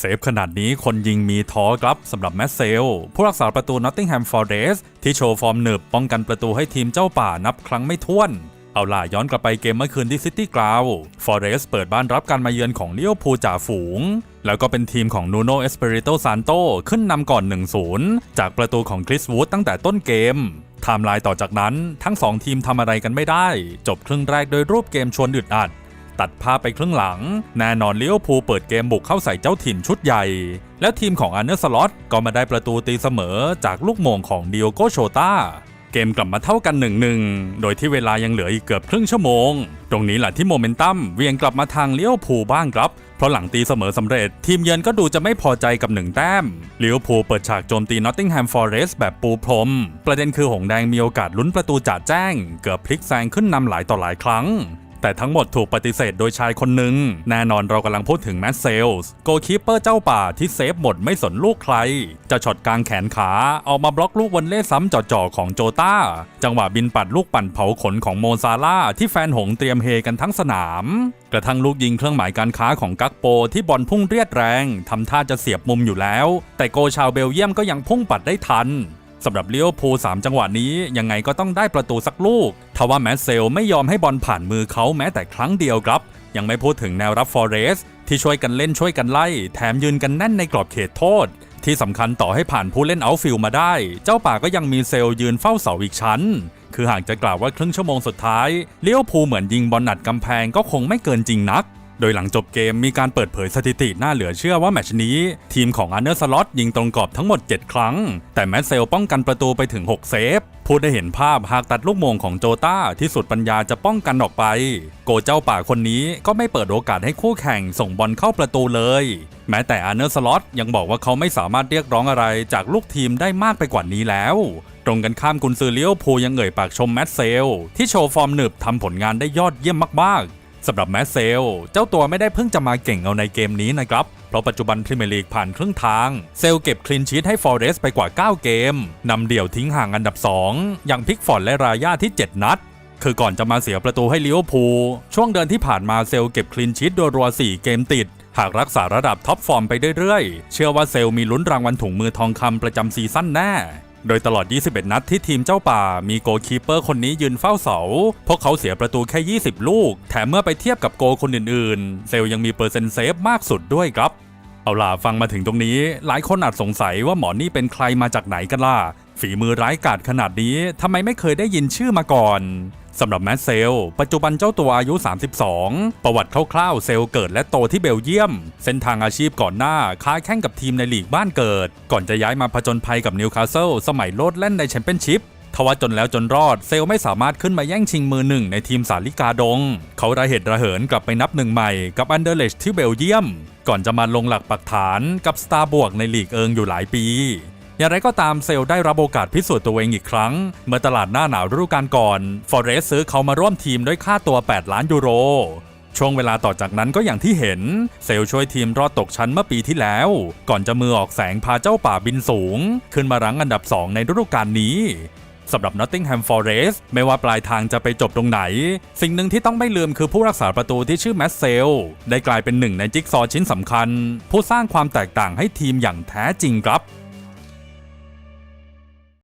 เซฟขนาดนี้คนยิงมีท้อครับสำหรับแมสเซล ผู้รักษาประตู Nottingham Forest ที่โชว์ฟอร์มหนึบป้องกันประตูให้ทีมเจ้าป่านับครั้งไม่ถ้วน เอาล่ะย้อนกลับไปเกมเมื่อคืนที่ซิตี้กราวฟอร์เรสเปิดบ้านรับการมาเยือนของเลี้ยวภูจ่าฝูง แล้วก็เป็นทีมของนูโนเอสเปริโตซานโตขึ้นนำก่อน 1-0 จากประตูของคริสวูดตั้งแต่ต้นเกมไทม์ไลน์ต่อจากนั้นทั้ง 2 ทีมทำอะไรกันไม่ได้ จบครึ่งแรกโดยรูปเกมชวนอึดอัด ตัดภาพไปครึ่งหลัง แน่นอนเลี้ยวภูเปิดเกมบุกเข้าใส่เจ้าถิ่นชุดใหญ่ แล้วทีมของอันเนอร์สล็อตก็มาได้ประตูตีเสมอจากลูกโมงของดิโอโกโชตาเกมกลับมาเท่ากัน1-1โดยที่เวลายังเหลืออีกเกือบครึ่งชั่วโมง ตรงนี้แหละที่โมเมนตัมเวียงกลับมาทางเลี้ยวภูบ้างครับเพราะหลังตีเสมอสำเร็จ ทีมเยือนก็ดูจะไม่พอใจกับหนึ่งแต้มเลี้ยวภูเปิดฉากโจมตีนอตติงแฮมฟอเรสต์แบบปูพรม ประเด็นคือหงแดงมีโอกาสลุ้นประตูจ่าแจ้ง เกือบพลิกแซงขึ้นนำหลายต่อหลายครั้ง แต่ทั้งหมดถูกปฏิเสธโดยชายคนหนึ่งแน่นอนเรากำลังพูดถึงแมตเซลส์โกคีเปอร์เจ้าป่าที่เซฟหมดไม่สนลูกใคร จะช็อตกลางแขนขาออกมาบล็อกลูกวันเล่ซ้ำจ่อๆของโจต้า จังหวะบินปัดลูกปั่นเผาขนของโมซาร่าที่แฟนหงเตรียมเฮกันทั้งสนาม กระทั่งลูกยิงเครื่องหมายการค้าของกักโปที่บอลพุ่งเรียดแรงทำท่าจะเสียบมุมอยู่แล้ว แต่โกชาวเบลเยียมก็ยังพุ่งปัดได้ทัน สำหรับเลี้ยวภูล3จังหวะนี้ยังไงก็ต้องได้ประตูสักลูกทว่าแมสเซลไม่ยอมให้บอลผ่านมือเขาแม้แต่ครั้งเดียวครับ ยังไม่พูดถึงแนวรับฟอเรสที่ช่วยกันเล่นช่วยกันไล่ แถมยืนกันแน่นในกรอบเขตโทษ ที่สำคัญต่อให้ผ่านผู้เล่นเอาฟิลมาได้ เจ้าป่าก็ยังมีเซลยืนเฝ้าเสาอีกชั้น คือหากจะกล่าวว่าครึ่งชั่วโมงสุดท้ายเลี้ยวภูเหมือนยิงบอลหนัดกำแพงก็คงไม่เกินจริงนัก โดยหลังจบเกมมีการเปิดเผยสถิติน่าเหลือเชื่อว่าแมชนี้ ทีมของอันเนอร์สล็อตยิงตรงกรอบทั้งหมด 7 ครั้ง แต่แมตเซลป้องกันประตูไปถึง 6 เซฟ พูดได้เห็นภาพหากตัดลูกโมงของโจต้าที่สุดปัญญาจะป้องกันออกไป โกเจ้าป่าคนนี้ก็ไม่เปิดโอกาสให้คู่แข่งส่งบอลเข้าประตูเลย แม้แต่อันเนอร์สล็อตยังบอกว่าเขาไม่สามารถเรียกร้องอะไรจากลูกทีมได้มากไปกว่านี้แล้วตรงกันข้ามกุนซือเลี้ยวภูยังเอ่ยปากชมแมตเซล ที่โชว์ฟอร์มหนึบทำผลงานได้ยอดเยี่ยมมากๆ สำหรับแมสเซล เจ้าตัวไม่ได้เพิ่งจะมาเก่งเอาในเกมนี้นะครับ เพราะปัจจุบันพรีเมียร์ลีกผ่านครึ่งทาง เซลเก็บคลีนชีตให้ฟอเรสไปกว่า 9 เกม นำเดี่ยวทิ้งห่างอันดับ 2 อย่างพิกฟอร์ดและรายาที่ 7 นัด คือก่อนจะมาเสียประตูให้ลิเวอร์พูลช่วงเดือนที่ผ่านมาเซลเก็บคลีนชีตรัว 4 เกมติด หากรักษาระดับท็อปฟอร์มไปเรื่อยๆ เชื่อว่าเซลมีลุ้นรางวัลถุงมือทองคำประจำซีซั่นแน่ โดยตลอด 21 นัดที่ทีมเจ้าป่า มีโกลคีเปอร์คนนี้ยืนเฝ้าเสา พวกเขาเสียประตูแค่ 20 ลูก แถมเมื่อไปเทียบกับโกคนอื่นๆ เซลยังมีเปอร์เซ็นต์เซฟมากสุดด้วยครับ เอาล่ะฟังมาถึงตรงนี้ หลายคนอาจสงสัยว่าหมอนี่เป็นใครมาจากไหนกันล่ะ ฝีมือร้ายกาจขนาดนี้ทำไมไม่เคยได้ยินชื่อมาก่อนสำหรับแมสเซล ปัจจุบันเจ้าตัวอายุ 32 ประวัติคร่าวๆ เซลเกิดและโตที่เบลเยียม เส้นทางอาชีพก่อนหน้า ค้าแข่งกับทีมในลีกบ้านเกิด ก่อนจะย้ายมาผจญภัยกับนิวคาสเซิลสมัยโลดเล่นในแชมเปี้ยนชิพทว่าจนแล้วจนรอดเซลไม่สามารถขึ้นมาแย่งชิงมือหนึ่งในทีมสาลิกาดง เขาระเหตุระเหินกลับไปนับหนึ่งใหม่กับอันเดอร์เลชที่เบลเยียม ก่อนจะมาลงหลักปักฐานกับสตาร์บวกในลีกเอิงอยู่หลายปี อย่างไรก็ตามเซลได้รับโอกาสพิสูจน์ตัวเองอีกครั้ง เมื่อตลาดหน้าหนาวฤดูกาลก่อนฟอเรสซื้อเขามาร่วมทีมด้วยค่าตัว 8 ล้านยูโรช่วงเวลาต่อจากนั้นก็อย่างที่เห็น เซลช่วยทีมรอดตกชั้นเมื่อปีที่แล้ว ก่อนจะมือออกแสงพาเจ้าป่าบินสูง ขึ้นมารั้งอันดับ 2 ในฤดูกาลนี้สำหรับ Nottingham Forest ไม่ว่าปลายทางจะไปจบตรงไหน สิ่งหนึ่งที่ต้องไม่ลืมคือผู้รักษาประตูที่ชื่อแมสเซล ได้กลายเป็นหนึ่งในจิ๊กซอชิ้นสำคัญ ผู้สร้างความแตกต่างให้ทีมอย่างแท้จริงครับ